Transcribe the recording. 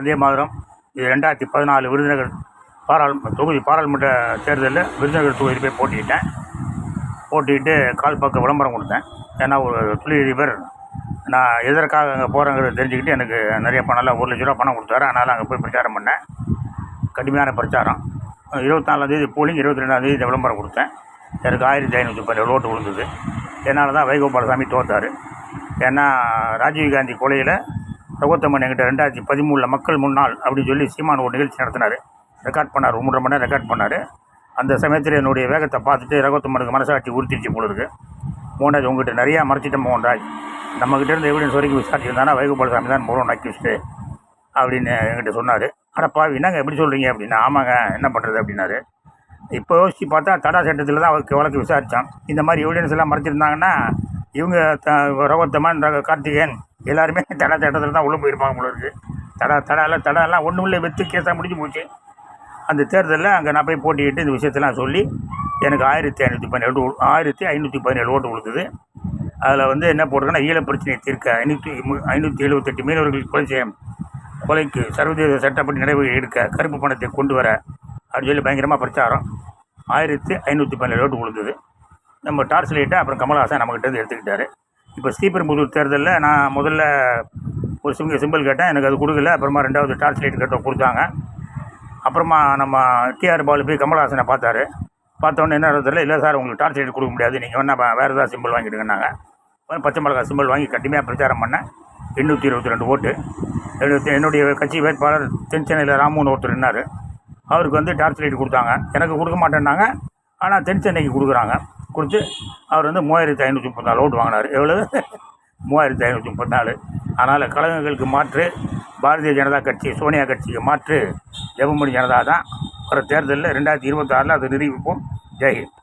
வந்தே மாதிரம். இது ரெண்டாயிரத்தி பதினாலு விருதுநகர் பாராளுமன்ற தொகுதி பாராளுமன்ற தேர்தலில் விருதுநகர் தொகுதியில் போய் போட்டிக்கிட்டேன் போட்டிக்கிட்டு கால் பக்கம் விளம்பரம் கொடுத்தேன். ஏன்னா ஒரு தொழிலதிபர் நான் எதற்காக அங்கே போகிறேங்கிறத தெரிஞ்சுக்கிட்டு எனக்கு நிறைய பணம்லாம் ஒரு லட்ச ரூபா பணம் கொடுத்தாரு. அதனால் அங்கே போய் பிரச்சாரம் பண்ணேன். கடுமையான பிரச்சாரம். இருபத்தாலாந்தேதி போலிங் இருபத்தி ரெண்டாந்தேதி இந்த விளம்பரம் கொடுத்தேன். எனக்கு ஆயிரத்தி ஐநூற்றி பதினேழு ஓட்டு விழுந்தது. என்னால் தான் வைகோபாலசாமி தோத்தார். ஏன்னா ராஜீவ்காந்தி கொலையில் ரகுத்தம்மன் என்கிட்ட ரெண்டாயிரத்தி பதிமூணில் மக்கள் முன்னாள் அப்படின்னு சொல்லி சீமான் ஒரு நிகழ்ச்சி நடத்தினார். ரெக்கார்ட் பண்ணார் ஒரு மூன்றரை மணி நேரம் ரெக்கார்ட் பண்ணார். அந்த சமயத்தில் என்னுடைய வேகத்தை பார்த்துட்டு ரகுத்தம்மனுக்கு மனசாட்சி உறுத்திடுச்சு போல இருக்கு. மோகன்ராஜ் உங்ககிட்ட நிறையா மறைச்சிட்டேன் மோகன்ராஜ் நம்மகிட்ட இருந்து எவிடன்ஸ் வரைக்கும் விசாரிச்சிருந்தானா வைகோபாலசாமி தான் மூலம் நக்கி அப்படின்னு என்கிட்ட சொன்னார். அட பாவி என்னங்க எப்படி சொல்கிறீங்க அப்படின்னா. ஆமாங்க என்ன பண்ணுறது அப்படின்னாரு. இப்போ யோசிச்சு பார்த்தா தடா சட்டத்தில் தான் அவருக்கு வழக்கு விசாரித்தான் இந்த மாதிரி எவிடன்ஸ் எல்லாம் மறைச்சிருந்தாங்கன்னா இவங்க த ரகோத்தமன் கார்த்திகேயன் எல்லாருமே தடா சட்டத்தில் தான் உள்ளே போயிருப்பாங்க போல இருக்கு. தடா தடாலாம் தடாலாம் ஒன்றும் இல்லை வெத்து கேஸாக முடிஞ்சு போச்சு. அந்த தேர்தலில் அங்கே நான் போய் போட்டிக்கிட்டு இந்த விஷயத்தெல்லாம் சொல்லி எனக்கு ஆயிரத்தி ஐநூற்றி பதினேழு ஆயிரத்தி ஐநூற்றி பதினேழு ஓட்டு கொடுக்குது அதில் வந்து என்ன போட்டிருக்கேன்னா ஈழப் பிரச்சனையை தீர்க்க ஐநூற்றி ஐநூற்றி எழுபத்தெட்டு மீனவர்கள் கொலை செய்ய கொலைக்கு சர்வதேச சட்டப்படி நடவடிக்கை எடுக்க கருப்பு பணத்தை கொண்டு வர அப்படின்னு சொல்லி பயங்கரமாக பிரச்சாரம். ஆயிரத்தி ஐநூற்றி பதினேழு ஓட்டு கொடுத்தது நம்ம டார்ச் லைட்டை அப்புறம் கமல்ஹாசன் நம்மக்கிட்ட எடுத்துக்கிட்டாரு. இப்போ ஸ்ரீபெரும்புதூர் தேர்தலில் நான் முதல்ல ஒரு சிங்க சிம்பிள் கேட்டேன். எனக்கு அது கொடுக்கல. அப்புறமா ரெண்டாவது டார்ச் லைட் கேட்டோம் கொடுத்தாங்க. அப்புறமா நம்ம டிஆர் பாலு போய் கமல்ஹாசனை பார்த்தாரு. பார்த்தோன்னே என்ன தெரியல. இல்லை சார் உங்களுக்கு டார்ச் லைட் கொடுக்க முடியாது. நீங்கள் வேணால் வேறு ஏதாவது சிம்பிள் வாங்கிடுங்கன்னாங்க. பச்சை மிளகா சிம்பிள் வாங்கி கடுமையாக பிரச்சாரம் பண்ணேன். எண்ணூற்றி இருபத்தி ரெண்டு ஓட்டு. என்னுடைய என்னுடைய கட்சி வேட்பாளர் தென் சென்னையில் ராமுன்னு ஒருத்தர் நின்னார். அவருக்கு வந்து டார்ச் லைட் கொடுத்தாங்க. எனக்கு கொடுக்க மாட்டேன்னாங்க. ஆனால் தென் சென்னைக்கு கொடுக்குறாங்க. கொடுத்து அவர் வந்து மூவாயிரத்தி ஐநூற்றி முப்பத்தி நாலு ஓட்டு வாங்கினார். எவ்வளவு? மூவாயிரத்தி ஐநூற்றி முப்பத்தி நாலு. அதனால் கழகங்களுக்கு மாற்று பாரதிய ஜனதா கட்சி சோனியா கட்சிக்கு மாற்று ஜெபமணி ஜனதா தான். வர தேர்தலில் ரெண்டாயிரத்தி இருபத்தாறில் அதை நிரூபிப்போம். ஜெய்ஹிந்த்